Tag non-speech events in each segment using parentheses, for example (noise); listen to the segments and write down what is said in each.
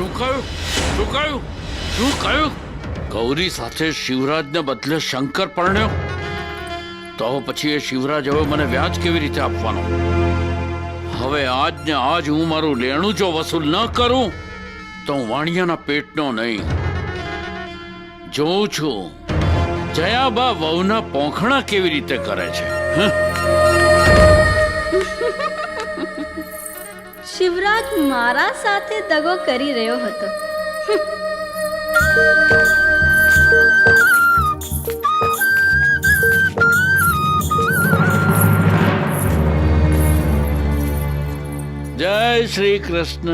શું કહ્યું શું કહ્યું શું કહ્યું ગૌરી સાથે શિવરાજને બદલે શંકર પરણ્યો. તો પછી એ શિવરાજ હવે મને વ્યાજ કેવી રીતે આપવાનો? હવે આજ ને આજ હું મારું લેણું જો વસૂલ ન કરું, તો હું વાણિયાના પેટનો નહીં. જોઉં છું, જયાબા વહુના પોખણા કેવી રીતે કરે છે, હં? શિવરાજ મારા સાથે દગો કરી રહ્યો હતો. જય શ્રી કૃષ્ણ.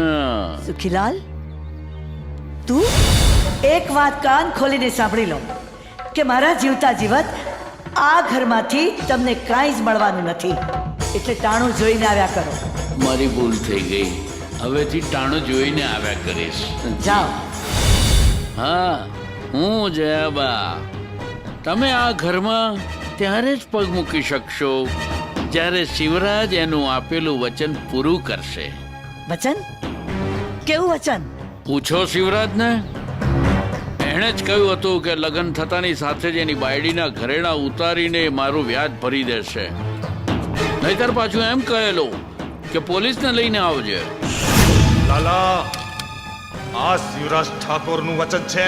સુખીલાલ તું એક વાત કાન ખોલીને સાંભળી લો કે મારા જીવતા જીવત આ ઘરમાંથી તમને કાંઈ જ મળવાનું નથી. એટલે ટાણું જોઈને આવ્યા કરો. મારી ભૂલ થઈ ગઈ. હવેથી ટાણું જોઈને આવ્યા કરીશ. જાઓ. હા હું જયાબા. તમે આ ઘરમાં ત્યારે જ પગ મૂકી શકશો જ્યારે શિવરાજ એનું આપેલું વચન પૂરું કરશે. વચન? કેવું વચન? પૂછો શિવરાજને. એણે જ કહ્યું હતું કે લગ્ન થતાની સાથે જ એની બાયડીના ઘરેણા ઉતારીને મારું વ્યાજ ભરી દેશે. નહીતર પાછું એમ કહેલું કે પોલીસને લઈને આવજે. લાલા આ શિવરાજ ઠાકોરનું વચન છે.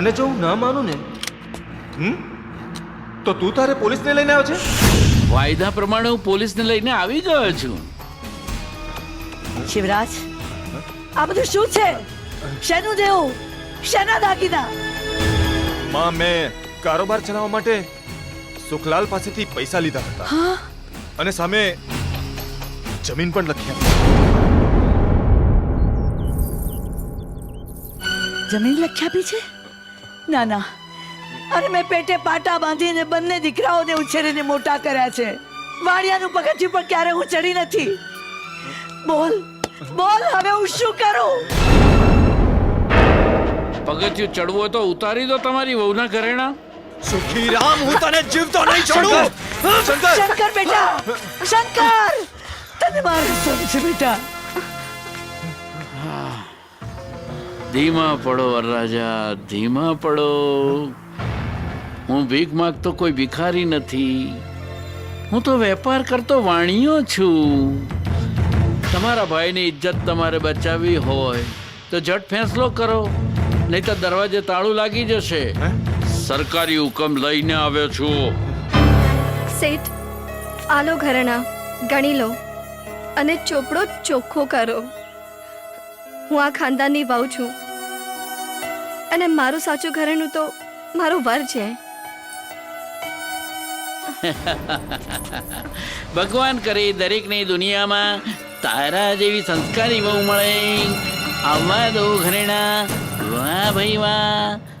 અને જો હું ના માનું ને હમ? તો તું તારે પોલીસને લઈને આવ્યો છે વાયદા પ્રમાણે હું પોલીસને લઈને આવી ગયો છું. શિવરાજ આ બધું શું છે? શેનું દેવું? શેના દાગીના? માં મેં કારોબાર ચલાવવા માટે સુખલાલ પાસેથી પૈસા લીધા હતા. હા? અને સામે જમીન પણ લખી આપી જમીન લખી આપી છે? ના ના. અરે મેં પેટે પાટા બાંધીને બંને દીકરાઓને ઉછેરીને મોટા કર્યા છે. વાડિયાનું પગથિયું પણ ક્યારે હું ચડી નથી. બોલ બોલ હવે હું શું કરું? પગથિયું ચડવું હોય તો ઉતારી દો તમારી વહુના ઘરેણા. સુખી રામ હું તને જીવતો નહીં છોડું. શંકર શંકર બેટા શંકર તને મારું સમ છે બેટા ધીમા પડો વરરાજા ધીમા પડો હું ભીખ માગતો કોઈ ભિખારી નથી હું તો વેપાર કરતો વાણિયો છું તમારા ભાઈની ઇજ્જત તમારે બચાવવી હોય તો જટ ફેંસલો કરો નહીં તો દરવાજે તાળું લાગી જશે સરકારી હુકમ લઈને આવ્યો છું શેઠ આલો ઘરેણા, ગણી લો અને ચોપડો ચોખ્ખો કરો. હું આ ખાનદાનની વહુ છું. અને મારું સાચું ઘરેણું તો મારો વર છે. (laughs) ભગવાન કરે દરેકની દુનિયામાં તારા જેવી સંસ્કારી બહુ મળે. આવવા દો ઘરેણા, વાહ ભાઈ વાહ.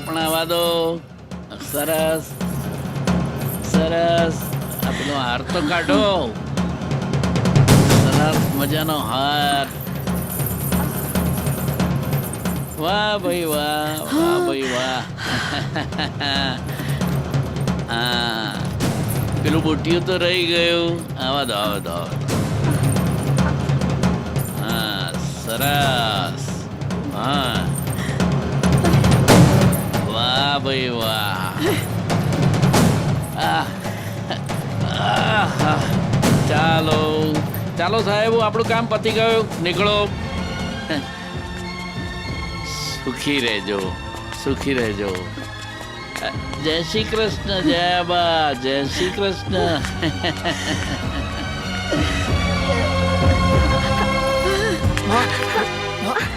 આવવા દો સરસ. સરસ. આ પેલો હાર તો કાઢો. સરસ મજાનો હાર વાહ ભાઈ વાહ વાહ ભાઈ વાહ. (laughs) હા. પેલું બોટિયું તો રહી ગયું. આવા દો આવા દો હા, સરસ. હા. વાહ ભાઈ વાહ આહ. આહ. ચાલો ચાલો સાહેબ આપણું કામ પતી ગયું નીકળો સુખી રહેજો સુખી રહેજો જય શ્રી કૃષ્ણ જય બા જય શ્રી કૃષ્ણ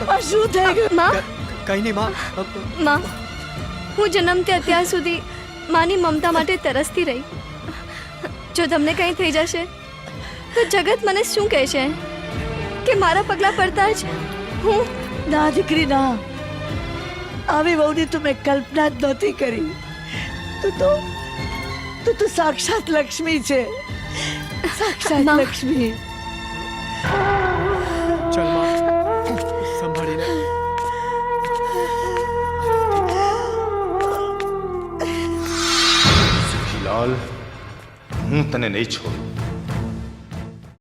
આ શું થઈ ગયું માં કઈ નહીં માં માં હું જન્મથી અત્યાર સુધી માની મમતા માટે તરસતી રહી. જો તમને કંઈ થઈ જશે તો જગત મને શું કહેશે? કે મારા પગલા પડતા જ હું ના દીકરી ના આવી વહુની તો મેં કલ્પના જ નહોતી કરી. તું તો તું તો સાક્ષાત લક્ષ્મી છે. સાક્ષાત. લક્ષ્મી. સુખલાલ હું તને નહીં છોડું.